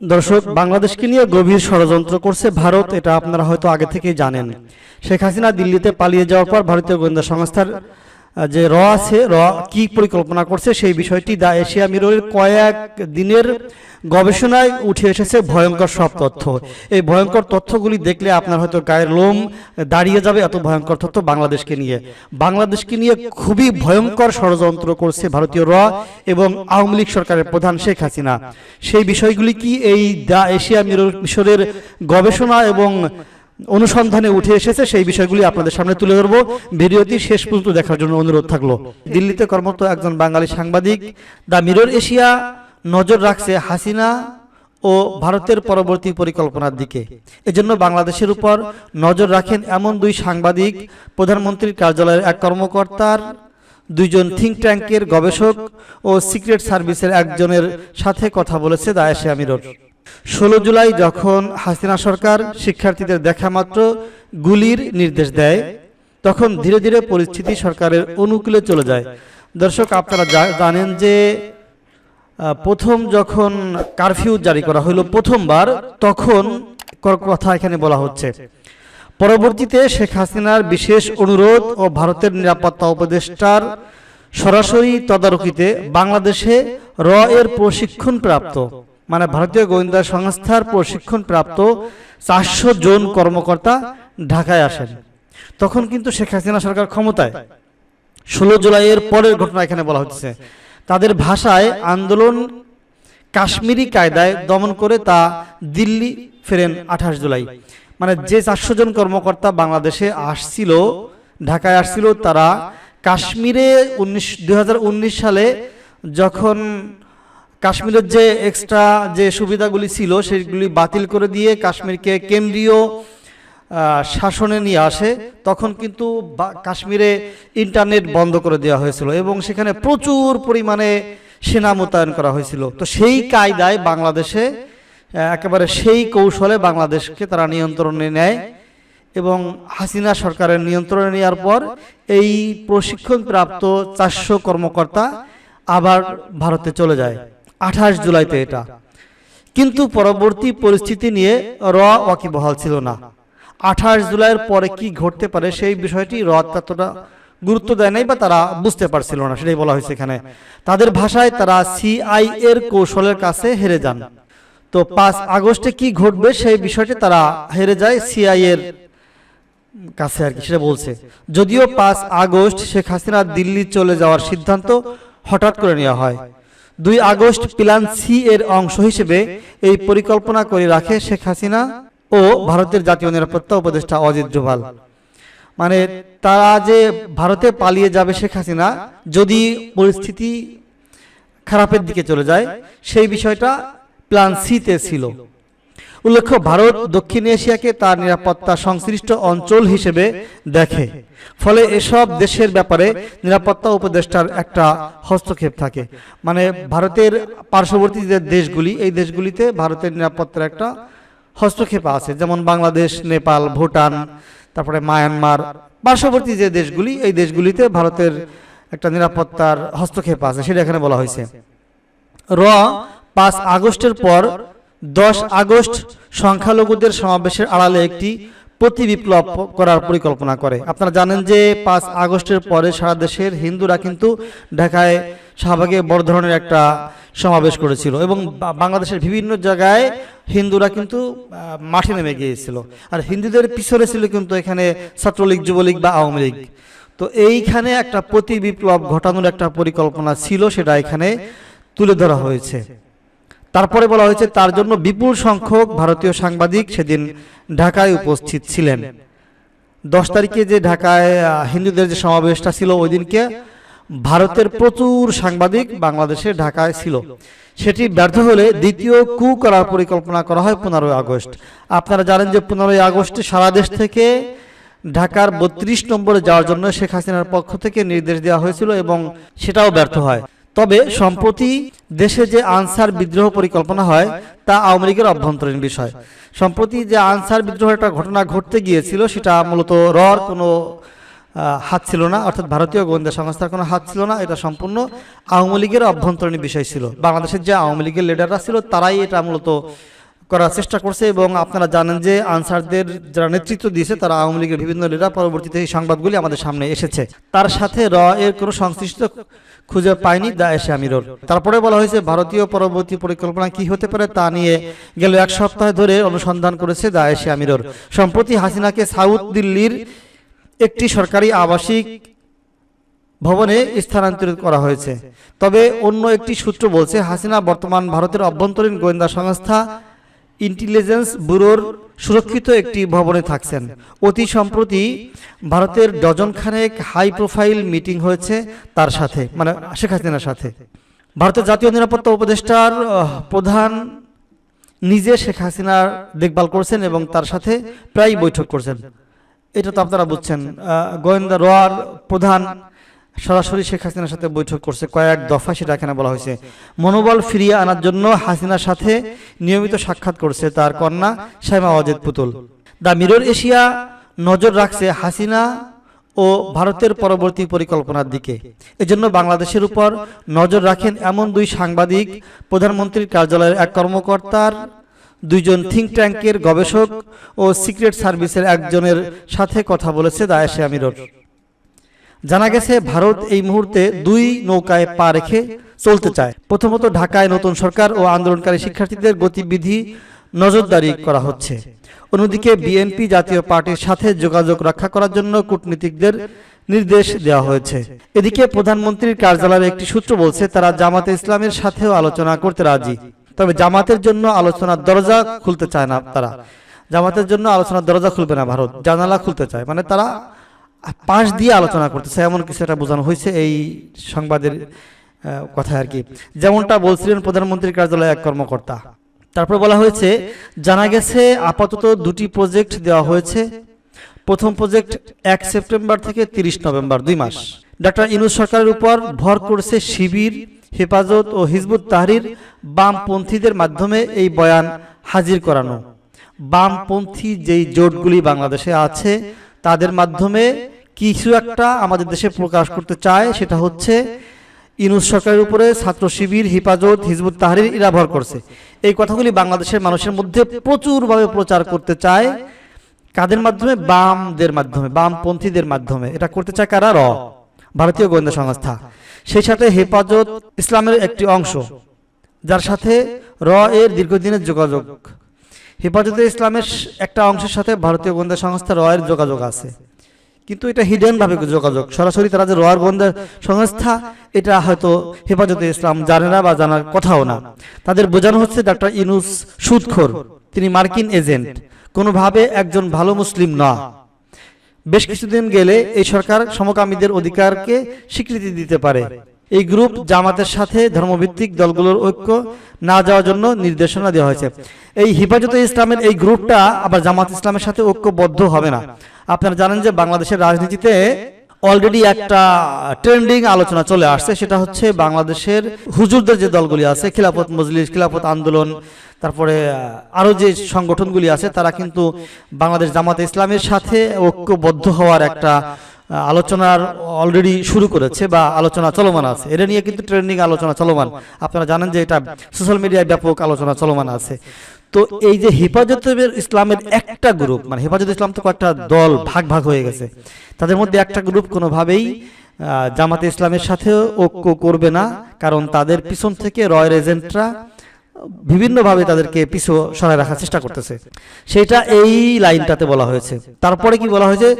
দর্শক বাংলাদেশকে নিয়ে গভীর ষড়যন্ত্র করছে ভারত এটা আপনারা হয়তো আগে থেকেই জানেন। শেখ হাসিনা দিল্লিতে পালিয়ে যাওয়ার পর ভারতীয় গোয়েন্দা সংস্থার যে র আছে, র কি পরিকল্পনা করছে সেই বিষয়টি দা এশিয়া মিররের কয়েক দিনের গবেষণায় উঠে এসেছে ভয়ঙ্কর সব তথ্য। এই ভয়ঙ্কর তথ্যগুলি দেখলে আপনার হয়তো গায়ের লোম দাঁড়িয়ে যাবে, এত ভয়ঙ্কর তথ্য বাংলাদেশকে নিয়ে। বাংলাদেশকে নিয়ে খুবই ভয়ঙ্কর ষড়যন্ত্র করছে ভারতীয় র এবং আওয়ামী লীগ সরকারের প্রধান শেখ হাসিনা। সেই বিষয়গুলি কি এই দা এশিয়া মিরর মিশরের গবেষণা এবং অনুসন্ধানে উঠে এসেছে, সেই বিষয়গুলি আপনাদের সামনে তুলে ধরবো। ভিডিওটি শেষ পর্যন্ত দেখার জন্য অনুরোধ থাকল। দিল্লিতে কর্মরত একজন বাঙালি সাংবাদিক, দ্য মিরর এশিয়া, নজর রাখছে হাসিনা ও ভারতের পরবর্তী পরিকল্পনার দিকে। এজন্য বাংলাদেশের উপর নজর রাখেন এমন দুই সাংবাদিক, প্রধানমন্ত্রীর কার্যালয়ের এক কর্মকর্তার, দুইজন থিঙ্ক ট্যাঙ্কের গবেষক ও সিক্রেট সার্ভিসের একজনের সাথে কথা বলেছে দ্য এশিয়া মিরর। ষোলো জুলাই যখন হাসিনা সরকার শিক্ষার্থীদের দেখা মাত্র গুলির নির্দেশ দেয়, তখন ধীরে ধীরে পরিস্থিতি সরকারের অনুকূলে চলে যায়। দর্শক, আপনারা জানেন যে প্রথম যখন কারফিউ জারি করা হলো প্রথমবার, তখন কথা এখানে বলা হচ্ছে। পরবর্তীতে শেখ হাসিনার বিশেষ অনুরোধ ও ভারতের নিরাপত্তা উপদেষ্টার সরাসরি তদারকিতে বাংলাদেশে র এর প্রশিক্ষণ প্রাপ্ত মানে ভারতীয় গোয়েন্দা সংস্থার প্রশিক্ষণ প্রাপ্ত চারশো জন কর্মকর্তা ঢাকায় আসেন। তখন কিন্তু শেখ হাসিনা সরকার ক্ষমতায়। ষোলো জুলাইয়ের পরের ঘটনা এখানে বলা হচ্ছে। তাদের ভাষায় আন্দোলন কাশ্মীরি কায়দায় দমন করে তা দিল্লি ফেরেন আঠাশ জুলাই। মানে যে চারশো জন কর্মকর্তা বাংলাদেশে আসছিল, ঢাকায় আসছিল, তারা কাশ্মীরে উনিশ সালে যখন কাশ্মীরের যে এক্সট্রা যে সুবিধাগুলি ছিল, সেগুলি বাতিল করে দিয়ে কাশ্মীরকে কেন্দ্রীয় শাসনে নিয়ে আসে, তখন কিন্তু কাশ্মীরে ইন্টারনেট বন্ধ করে দেওয়া হয়েছিল এবং সেখানে প্রচুর পরিমাণে সেনা মোতায়েন করা হয়েছিল। তো সেই কায়দায় বাংলাদেশে একেবারে সেই কৌশলে বাংলাদেশকে তারা নিয়ন্ত্রণে নেয় এবং হাসিনা সরকারের নিয়ন্ত্রণে নেওয়ার পর এই প্রশিক্ষণপ্রাপ্ত চারশো কর্মকর্তা আবার ভারতে চলে যায়। আঠাশ জুলাইতে এটা। কিন্তু পরবর্তী পরিস্থিতি নিয়ে র ওয়াকিবহাল ছিল না। আঠাশ জুলাইয়ের পরে কি ঘটতে পারে সেই বিষয়টি র ততটা গুরুত্ব দেয় নাই বা তারা বুঝতে পারছিল না, সেটাই বলা হয়েছে এখানে। তাদের ভাষায় তারা সিআই এর কৌশলের কাছে হেরে যান। তো পাঁচ আগস্টে কি ঘটবে সেই বিষয়টি তারা হেরে যায় সিআই এর কাছে আর কি, সেটা বলছে। যদিও পাঁচ আগস্ট শেখ হাসিনা দিল্লি চলে যাওয়ার সিদ্ধান্ত হঠাৎ করে নেওয়া হয়। দুই আগস্ট প্লান সি এর অংশ হিসেবে এই পরিকল্পনা করে রাখে শেখ হাসিনা ও ভারতের জাতীয় নিরাপত্তা উপদেষ্টা অজিত ডোভাল। মানে তারা যে ভারতে পালিয়ে যাবে শেখ হাসিনা, যদি পরিস্থিতি খারাপের দিকে চলে যায়, সেই বিষয়টা প্ল্যান সিতে ছিল। উল্লেখ্য, ভারত দক্ষিণ এশিয়াকে তার নিরাপত্তা সংশ্লিষ্ট অঞ্চল হিসেবে দেখে। ফলে এসব দেশের ব্যাপারে নিরাপত্তা উপদেষ্টার একটা হস্তক্ষেপ থাকে। মানে ভারতের পার্শ্ববর্তী যে দেশগুলি, এই দেশগুলিতে ভারতের নিরাপত্তার একটা হস্তক্ষেপ আছে। যেমন বাংলাদেশ, নেপাল, ভুটান, তারপরে মায়ানমার। পার্শ্ববর্তী যে দেশগুলি, এই দেশগুলিতে ভারতের একটা নিরাপত্তার হস্তক্ষেপ আছে, সেটা এখানে বলা হয়েছে। র, পাঁচ আগস্টের পর দশ আগস্ট সংখ্যালঘুদের সমাবেশের আড়ালে একটি প্রতি বিপ্লব করার পরিকল্পনা করে। আপনারা জানেন যে পাঁচ আগস্টের পরে সারা দেশের হিন্দুরা কিন্তু ঢাকায় শাহবাগে বড় ধরনের একটা সমাবেশ করেছিল এবং বাংলাদেশের বিভিন্ন জায়গায় হিন্দুরা কিন্তু মাঠে নেমে গিয়েছিল। আর হিন্দুদের পিছনে ছিল কিন্তু এখানে ছাত্রলীগ, যুবলীগ বা আওয়ামী লীগ। তো এইখানে একটা প্রতি বিপ্লব ঘটানোর একটা পরিকল্পনা ছিল, সেটা এখানে তুলে ধরা হয়েছে। তারপরে বলা হয়েছে, তার জন্য বিপুল সংখ্যক ভারতীয় সাংবাদিক সেদিন ঢাকায় উপস্থিত ছিলেন। দশ তারিখে যে ঢাকায় হিন্দুদের যে সমাবেশটা ছিল, ওই দিনকে ভারতের প্রচুর সাংবাদিক বাংলাদেশে ঢাকায় ছিল। সেটি ব্যর্থ হলে দ্বিতীয় কু করার পরিকল্পনা করা হয় পনেরোই আগস্ট। আপনারা জানেন যে পনেরোই আগস্টে সারা দেশ থেকে ঢাকার বত্রিশ নম্বরে যাওয়ার জন্য শেখ হাসিনার পক্ষ থেকে নির্দেশ দেওয়া হয়েছিল এবং সেটাও ব্যর্থ হয়। তবে সম্প্রতি দেশে যে আনসার বিদ্রোহ পরিকল্পনা হয় তা আওয়ামী লীগের অভ্যন্তরীণ বিষয়। সম্প্রতি যে আনসার বিদ্রোহের একটা ঘটনা ঘটতে গিয়েছিল সেটা মূলত রর কোনো হাত ছিল না অর্থাৎ ভারতীয় গোয়েন্দা সংস্থার কোনো হাত ছিল না এটা সম্পূর্ণ আওয়ামী লীগের অভ্যন্তরীণ বিষয় ছিল। বাংলাদেশের যে আওয়ামী লীগের লিডাররা ছিল তারাই এটা মূলত করার চেষ্টা করছে এবং আপনারা জানেন যে আনসারদের যারা নেতৃত্ব দিয়েছে তারা আওয়ামী লীগের বিভিন্ন লিডার পরবর্তীতে এই সংবাদগুলি আমাদের সামনে এসেছে। তার সাথে র এর কোনো সংশ্লিষ্ট খুঁজে পায়নি দায়েশে আমিরর তারপরে বলা হয়েছে, ভারতীয় পরবর্তী পরিকল্পনা কি হতে পারে তা নিয়ে গেল এক সপ্তাহ ধরে অনুসন্ধান করেছে দায়েশে আমিরর সম্প্রতি হাসিনাকে সাউথ দিল্লির একটি সরকারি আবাসিক ভবনে স্থানান্তরিত করা হয়েছে। তবে অন্য একটি সূত্র বলছে, হাসিনা বর্তমান ভারতের অভ্যন্তরীণ গোয়েন্দা সংস্থা ইন্টেলিজেন্স ব্যুরোর সুরক্ষিত একটি ভবনে থাকছেন। অতি সম্প্রতি ভারতের ডজন খানেক হাই প্রোফাইল মিটিং হয়েছে তার সাথে মানে শেখ হাসিনার সাথে। ভারতের জাতীয় নিরাপত্তা উপদেষ্টার প্রধান নিজে শেখ হাসিনার দেখভাল করছেন এবং তার সাথে প্রায় বৈঠক করছেন। এটা তো আপনারা বুঝছেন। গোয়েন্দা রোয়ার প্রধান সরাসরি শেখ হাসিনার সাথে বৈঠক করছে। কয়েক দফা সেটা এখানে বলা হয়েছে। মনোবল ফিরিয়ে আনার জন্য হাসিনার সাথে নিয়মিত সাক্ষাৎ করছে তার কন্যা শাইমা ওয়াজেদ পুতুল। দ্য মিরর এশিয়া নজর রাখছে হাসিনা ও ভারতের পরবর্তী পরিকল্পনার দিকে। এজন্য বাংলাদেশের উপর নজর রাখেন এমন দুই সাংবাদিক, প্রধানমন্ত্রীর কার্যালয়ের এক কর্মকর্তার, দুইজন থিঙ্ক ট্যাঙ্কের গবেষক ও সিক্রেট সার্ভিসের একজনের সাথে কথা বলেছে দায়েশে আমিরর জানা গেছে ভারত এই মুহূর্তে দুই নৌকায় পা রেখে চলতে চায়। প্রথমত ঢাকায় নতুন সরকার ও আন্দোলনকারী শিক্ষার্থীদের গতিবিধি নজরদারি করা হচ্ছে। অন্যদিকে বিএনপি জাতীয় পার্টির সাথে যোগাযোগ রক্ষা করার জন্য কূটনীতিকদের নির্দেশ দেওয়া হয়েছে। এদিকে প্রধানমন্ত্রীর কার্যালয়ের একটি সূত্র বলছে, তারা জামাতে ইসলামের সাথেও আলোচনা করতে রাজি। তবে জামাতের জন্য আলোচনার দরজা খুলতে চায় না তারা। জামাতের জন্য আলোচনার দরজা খুলবে না ভারত, জানালা খুলতে চায়। মানে তারা পাশ দিয়ে আলোচনা করতেছে, এমন কিছু একটা বোঝানো হয়েছে এই সংবাদের কথা আর কি। যেমনটা বলছিলেন প্রধানমন্ত্রীর কার্যালয়ে এক কর্মকর্তা। তারপর বলা হয়েছে, জানা গেছে আপাতত দুটি প্রজেক্ট দেওয়া হয়েছে। প্রথম প্রজেক্ট এক সেপ্টেম্বর থেকে তিরিশ নভেম্বর, দুই মাস। ডাক্তার ইনুস সরকারের উপর ভর করছে শিবির, হেফাজত ও হিজবুত তাহরির বামপন্থীদের মাধ্যমে এই বয়ান হাজির করানো। বামপন্থী যেই জোটগুলি বাংলাদেশে আছে তাদের মাধ্যমে কিছু একটা আমাদের দেশে প্রকাশ করতে চায়, সেটা হচ্ছে ইনুস সরকারের উপরে ছাত্র শিবির, হেফাজত, হিজবুত তাহরির ইরা ভর করছে। এই কথাগুলি বাংলাদেশের মানুষের মধ্যে প্রচুরভাবে প্রচার করতে চায়। কাদের মাধ্যমে? বামদের মাধ্যমে, বামপন্থীদের মাধ্যমে। এটা করতে চায় কারা? র। ভারতীয় গোয়েন্দা সংস্থা। সেই সাথে হেফাজত ইসলামের একটি অংশ, যার সাথে র এর দীর্ঘদিনের যোগাযোগ। হেফাজতে ইসলামের একটা অংশের সাথে ভারতীয় গোয়েন্দা সংস্থা র এর যোগাযোগ আছে। কিন্তু এটা হিডেন ভাবে যোগাযোগ। সরাসরি তারা যে রয়ার গোয়েন্দা সংস্থা, এটা হয়তো হেফাজতে ইসলাম জানে না বা জানার কথাও না। তাদের বোঝানো হচ্ছে ডাক্তার ইনুস সুদখোর। তিনি মার্কিন এজেন্ট। কোনোভাবে একজন ভালো মুসলিম না। বেশ কিছুদিন গেলে এই সরকার সমকামীদের অধিকারকে স্বীকৃতি দিতে পারে। এই গ্রুপ জামাতের সাথে ধর্মভিত্তিক দলগুলোর ঐক্য না যাওয়ার জন্য নির্দেশনা দেওয়া হয়েছে। এই হিফাজতে ইসলামের এই গ্রুপটা আবার জামাত ইসলামের সাথে ঐক্যবদ্ধ হবে না। আপনারা জানেন যে বাংলাদেশের রাজনীতিতে অলরেডি একটা ট্রেন্ডিং আলোচনা চলে আসছে সেটা হচ্ছে বাংলাদেশের হুজুরদের যে দলগুলি আছে খিলাফত মজলিস খিলাফত আন্দোলন তারপরে আহ, আরও যে সংগঠনগুলি আছে তারা কিন্তু বাংলাদেশ জামাত ইসলামের সাথে ঐক্যবদ্ধ হওয়ার একটা আলোচনার অলরেডি শুরু করেছে বা আলোচনা চলমান আছে। এটা নিয়ে কিন্তু ট্রেন্ডিং আলোচনা চলমান। আপনারা জানেন যে এটা সোশ্যাল মিডিয়ায় ব্যাপক আলোচনা চলমান আছে। তো এই যে হেফাজত ইসলামের একটা গ্রুপ মানে হেফাজত ইসলাম তো কয়েকটা দল ভাগ ভাগ হয়ে গেছে। তাদের মধ্যে একটা গ্রুপ কোনোভাবেই জামাতে ইসলামের সাথেও ঐক্য করবে না। কারণ তাদের পিছন থেকে রয়্যাল এজেন্টরা বিভিন্নভাবে তাদেরকে পিছু সরায় রাখার চেষ্টা করতেছে। সেটা এই লাইনটাতে বলা হয়েছে। তারপরে কি বলা হয়েছে?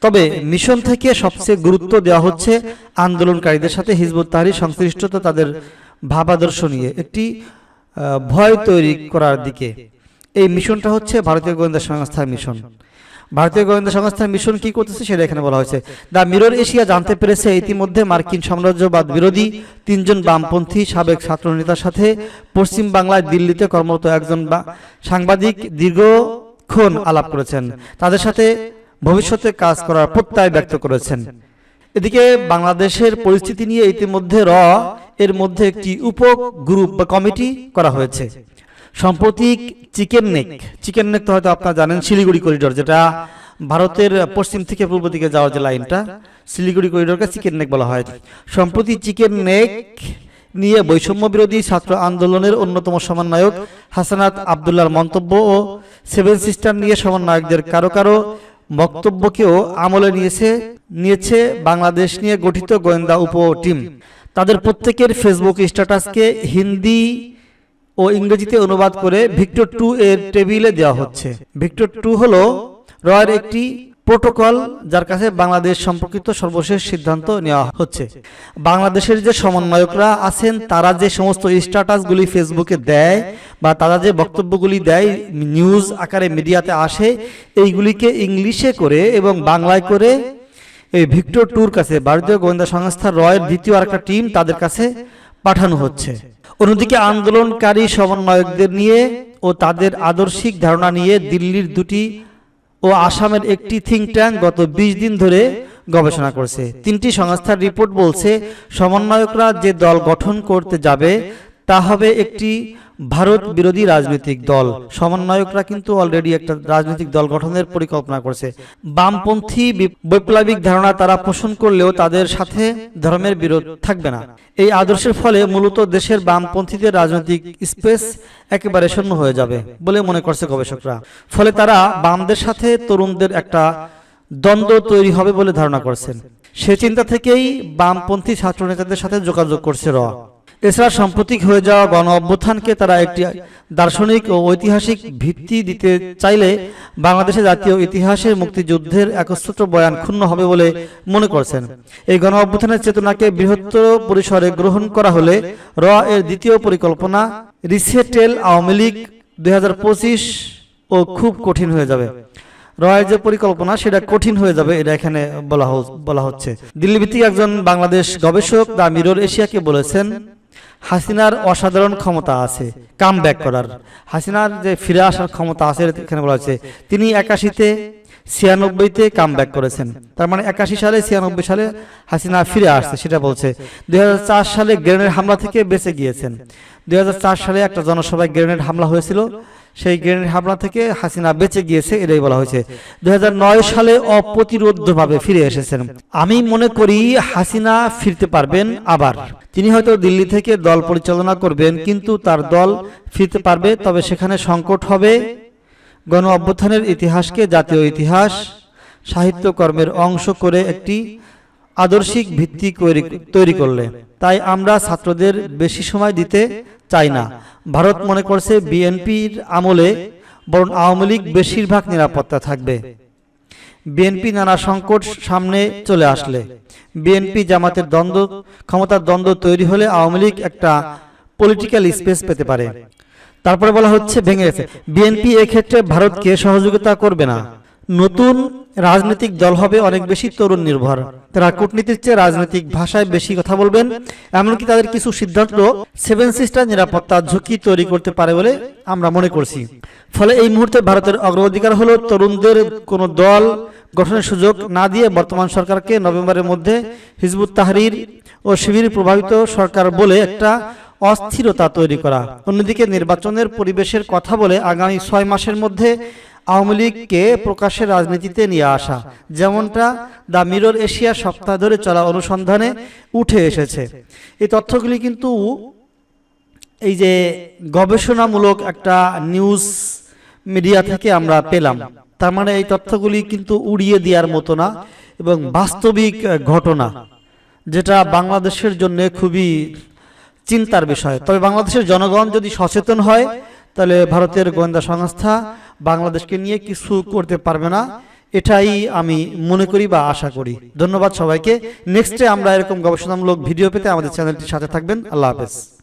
তবে মিশন থেকে সবচেয়ে গুরুত্ব দেওয়া হচ্ছে আন্দোলনকারীদের সাথে হিজবুত তাহারি সংশ্লিষ্টতা তাদের ভাবাদর্শ নিয়ে একটি ভয় তৈরি করার দিকে। এই মিশনটা হচ্ছে ভারতীয় গোয়েন্দা সংস্থার মিশন। ভারতীয় গোয়েন্দা সংস্থার মিশন কি করতেছে সেটা এখানে বলা হয়েছে। দ্য মিরর এশিয়া জানতে পেরেছে ইতিমধ্যে মার্কিন সাম্রাজ্যবাদ বিরোধী তিনজন বামপন্থী সাবেক ছাত্রনেতার সাথে পশ্চিম বাংলায় দিল্লিতে কর্মরত একজন সাংবাদিক দীর্ঘক্ষণ আলাপ করেছেন। তাদের সাথে ভবিষ্যতে কাজ করার প্রত্যয় ব্যক্ত করেছেন। এদিকে বাংলাদেশের পরিস্থিতি নিয়ে ইতিমধ্যে র এর মধ্যে একটি উপ গ্রুপ বা কমিটি করা হয়েছে। সম্প্রতি চিকেন নেক। চিকেন নেক তো হয়তো আপনারা জানেন, শিলিগুড়ি করিডোর, যেটা ভারতের পশ্চিম থেকে পূর্ব দিকে যাওয়ার যে লাইনটা, শিলিগুড়ি করিডোরকে চিকেন নেক বলা হয়। সম্প্রতি চিকেন নেক নিয়ে বৈষম্য বিরোধী ছাত্র আন্দোলনের অন্যতম সমন্বয়ক হাসানাত আবদুল্লাহর মন্তব্য ও সেভেন সিস্টার নিয়ে সমন্বয়কদের কারও কারও বক্তব্যকেও আমলে নিয়েছে নিয়েছে বাংলাদেশ নিয়ে গঠিত গোয়েন্দা উপ টিম। তাদের প্রত্যেকের ফেসবুক স্ট্যাটাসকে হিন্দি ও ইংরেজিতে অনুবাদ করে ভিক্টর টু এর টেবিলে দেওয়া হচ্ছে। ভিক্টর টু হলো রয়ের একটি প্রোটোকল যার কাছে বাংলাদেশ সম্পর্কিত সর্বশেষ সিদ্ধান্ত নেওয়া হচ্ছে। বাংলাদেশের যে সমন্বয়করা আছেন, তারা যে সমস্ত স্ট্যাটাসগুলি ফেসবুকে দেয় বা তারা যে বক্তব্যগুলি দেয়, নিউজ আকারে মিডিয়াতে আসে, এইগুলিকে ইংলিশে করে এবং বাংলায় করে এই ভিক্টর টুর কাছে ভারতীয় গোয়েন্দা সংস্থা রয়ের দ্বিতীয় আরেকটা টিম তাদের কাছে পাঠানো হচ্ছে। অন্যদিকে আন্দোলনকারী সমন্বয়কদের নিয়ে ও তাদের আদর্শিক ধারণা নিয়ে দিল্লির দুটি ও আসামের একটি থিঙ্ক ট্যাঙ্ক গত বিশ দিন ধরে গবেষণা করছে। তিনটি সংস্থার রিপোর্ট বলছে, সমন্বয়করা যে দল গঠন করতে যাবে তা হবে একটি ভারত বিরোধী রাজনৈতিক দল। সমন্বয়করা কিন্তু অলরেডি একটা রাজনৈতিক দল গঠনের পরিকল্পনা করছে। বামপন্থী বৈপ্লবিক ধারণা তারা পোষণ করলেও তাদের সাথে ধর্মের বিরোধ থাকবে না। এই আদর্শের ফলে মূলত দেশের বামপন্থীদের রাজনৈতিক স্পেস একেবারে শূন্য হয়ে যাবে বলে মনে করছে গবেষকরা। ফলে তারা বামদের সাথে তরুণদের একটা দ্বন্দ্ব তৈরি হবে বলে ধারণা করছেন। সে চিন্তা থেকেই বামপন্থী ছাত্র নেতাদের সাথে যোগাযোগ করছে র। এছাড়া সাম্প্রতিক হয়ে যাওয়া গণ অভ্যুত্থানকে তারা একটি দার্শনিক ও ঐতিহাসিক ভিত্তি দিতে চাইলে বাংলাদেশের জাতীয় ইতিহাসের মুক্তিযুদ্ধের একচ্ছত্র বয়ান ক্ষুণ্ণ হবে বলে মনে করছেন। এই গণ অভ্যুত্থানের চেতনাকে বৃহত্তর পরিসরে গ্রহণ করা হলে র এর দ্বিতীয় পরিকল্পনা রিসেটেল আওয়ামী লীগ দুই হাজার পঁচিশ ও খুব কঠিন হয়ে যাবে। রয়ের যে পরিকল্পনা, সেটা কঠিন হয়ে যাবে, এটা এখানে বলা বলা হচ্ছে। দিল্লি ভিত্তিক একজন বাংলাদেশ গবেষক দা মিরর এশিয়াকে বলেছেন হাসিনার অসাধারণ ক্ষমতা আছে কাম ব্যাক করার। হাসিনার যে ফিরে আসার ক্ষমতা আছে এখানে বলা হচ্ছে তিনি একাশিতে, ছিয়ানব্বইতে কাম ব্যাক করেছেন। তার মানে একাশি সালে, ছিয়ানব্বই সালে হাসিনা ফিরে আসছে, সেটা বলছে। দুই হাজার চার সালে গ্রেনেড হামলা থেকে বেঁচে গিয়েছেন। দুই হাজার চার সালে একটা জনসভায় গ্রেনেড হামলা হয়েছিল। সেই গ্রেনেড হামলা থেকে হাসিনা বেঁচে গিয়েছে, এটাই বলা হয়েছে। দু হাজার নয় সালে অপ্রতিরোধ্যভাবে ফিরে এসেছেন। আমি মনে করি হাসিনা ফিরতে পারবেন আবার। তিনি হয়তো দিল্লি থেকে দল পরিচালনা করবেন, কিন্তু তার দল ফিরতে পারবে, তবে সেখানে সংকট হবে। গণ অভ্যুত্থানের ইতিহাসকে জাতীয় ইতিহাস, সাহিত্যকর্মের অংশ করে একটি আদর্শিক ভিত্তি তৈরি- করলে। তাই আমরা ছাত্রদের বেশি সময় দিতে চাই না। ভারত মনে করছে বিএনপির আমলে বরং আওয়ামী লীগ বেশিরভাগ নিরাপত্তা থাকবে। বিএনপি নানা সংকট সামনে চলে আসলে। বিএনপি জামাতের দ্বন্দ্ব, ক্ষমতার দ্বন্দ্ব তৈরি হলে আওয়ামী লীগ একটা পলিটিক্যাল স্পেস পেতে পারে। তারপরে বলা হচ্ছে ভেঙে গেছে। বিএনপি এক্ষেত্রে ভারতকে সহযোগিতা করবে না। নতুন রাজনৈতিক দল হবে অনেক বেশি তরুণ নির্ভর তারা কূটনীতির চেয়ে রাজনৈতিক ভাষায় বেশি কথা বলবেন, এমনকি তাদের কিছু সিদ্ধান্ত সেভেন সিস্টার নিরাপত্তা ঝুঁকি তৈরি করতে পারে বলে আমরা মনে করছি। ফলে এই মুহূর্তে ভারতের অগ্রাধিকার হলো তরুণদের কোনো দল গঠনের সুযোগ না দিয়ে বর্তমান সরকারকে নভেম্বরের মধ্যে হিজবুত তাহরির ও শিবির প্রভাবিত সরকার বলে একটা অস্থিরতা তৈরি করা। অন্যদিকে নির্বাচনের পরিবেশের কথা বলে আগামী ছয় মাসের মধ্যে আওয়ামী লীগকে প্রকাশ্যে রাজনীতিতে নিয়ে আসা, যেমনটা দ্য মিরর এশিয়া সপ্তাহ ধরে চলা অনুসন্ধানে উঠে এসেছে। এই তথ্যগুলি কিন্তু এই যে গবেষণামূলক একটা নিউজ মিডিয়া থেকে আমরা পেলাম। তার মানে এই তথ্যগুলি কিন্তু উড়িয়ে দেওয়ার মতো না এবং বাস্তবিক ঘটনা, যেটা বাংলাদেশের জন্য খুবই চিন্তার বিষয়। তবে বাংলাদেশের জনগণ যদি সচেতন হয়, তাহলে ভারতের গোয়েন্দা সংস্থা বাংলাদেশকে নিয়ে কিছু করতে পারবে না, এটাই আমি মনে করি বা আশা করি। ধন্যবাদ সবাইকে। নেক্সটে আমরা এরকম গবেষণামূলক ভিডিও পেতে আমাদের চ্যানেলটির সাথে থাকবেন। আল্লাহ হাফেজ।